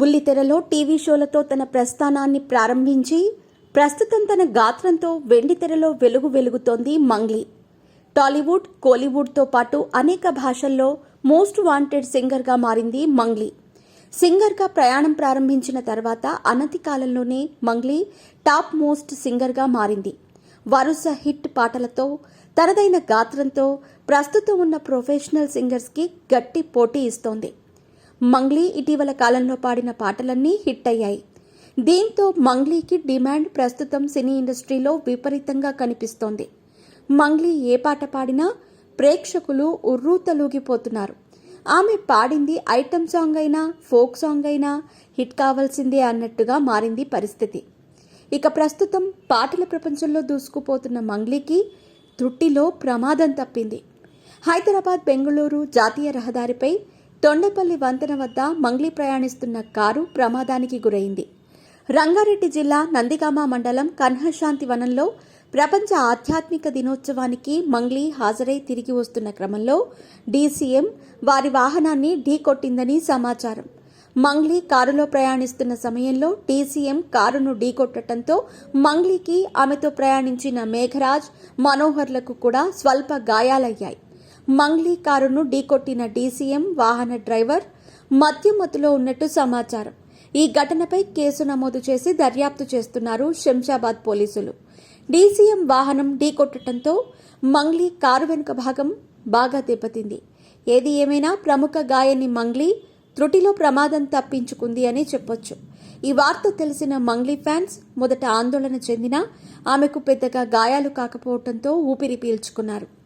బుల్లితెరలో TV షోలతో తన ప్రస్థానాన్ని ప్రారంభించి ప్రస్తుతం తన గాత్రంతో వెండితెరలో వెలుగు వెలుగుతోంది మంగ్లీ. టాలీవుడ్ కోలీవుడ్తో పాటు అనేక భాషల్లో మోస్ట్ వాంటెడ్ సింగర్గా మారింది మంగ్లీ. సింగర్గా ప్రయాణం ప్రారంభించిన తర్వాత అనతి కాలంలోనే మంగ్లీ టాప్ మోస్ట్ సింగర్గా మారింది. వరుస హిట్ పాటలతో తనదైన గాత్రంతో ప్రస్తుతం ఉన్న ప్రొఫెషనల్ సింగర్స్కి గట్టి పోటీ ఇస్తోంది. మంగ్లీ ఇటీవల కాలంలో పాడిన పాటలన్నీ హిట్ అయ్యాయి. దీంతో మంగ్లీకి డిమాండ్ ప్రస్తుతం సినీ ఇండస్ట్రీలో విపరీతంగా కనిపిస్తోంది. మంగ్లీ ఏ పాట పాడినా ప్రేక్షకులు ఉర్రూతలూగిపోతున్నారు ఆమె పాడింది ఐటమ్ సాంగ్ అయినా ఫోక్ సాంగ్ అయినా హిట్ కావాల్సిందే అన్నట్టుగా మారింది పరిస్థితి. ఇక ప్రస్తుతం పాటల ప్రపంచంలో దూసుకుపోతున్న మంగ్లీకి త్రుట్టిలో ప్రమాదం తప్పింది. హైదరాబాద్ బెంగళూరు జాతీయ రహదారిపై తొండపల్లి వంతెన వద్ద మంగ్లీ ప్రయాణిస్తున్న కారు ప్రమాదానికి గురైంది. రంగారెడ్డి జిల్లా నందిగామ మండలం కన్హశాంతి వనంలో ప్రపంచ ఆధ్యాత్మిక దినోత్సవానికి మంగ్లీ హాజరై తిరిగి వస్తున్న క్రమంలో డీసీఎం వారి వాహనాన్ని ఢీకొట్టిందని సమాచారం. మంగ్లీ కారులో ప్రయాణిస్తున్న సమయంలో డీసీఎం కారును ఢీకొట్టడంతో మంగ్లీకి ఆమెతో ప్రయాణించిన మేఘరాజ్ మనోహర్లకు కూడా స్వల్ప గాయాలయ్యాయి. మంగ్లీ కారును ఢీకొట్టిన డీసీఎం వాహన డ్రైవర్ మద్యమత్తులో ఉన్నట్టు సమాచారం. ఈ ఘటనపై కేసు నమోదు చేసి దర్యాప్తు చేస్తున్నారు శంషాబాద్ పోలీసులు. డీసీఎం వాహనం ఢీకొట్టడంతో మంగ్లీ కారు వెనుక భాగం బాగా దెబ్బతింది. ఏది ఏమైనా ప్రముఖ గాయని మంగ్లీ త్రుటిలో ప్రమాదం తప్పించుకుంది అని చెప్పొచ్చు. ఈ వార్త తెలిసిన మంగ్లీ ఫ్యాన్స్ మొదట ఆందోళన చెందినా ఆమెకు పెద్దగా గాయాలు కాకపోవడంతో ఊపిరి పీల్చుకున్నారు.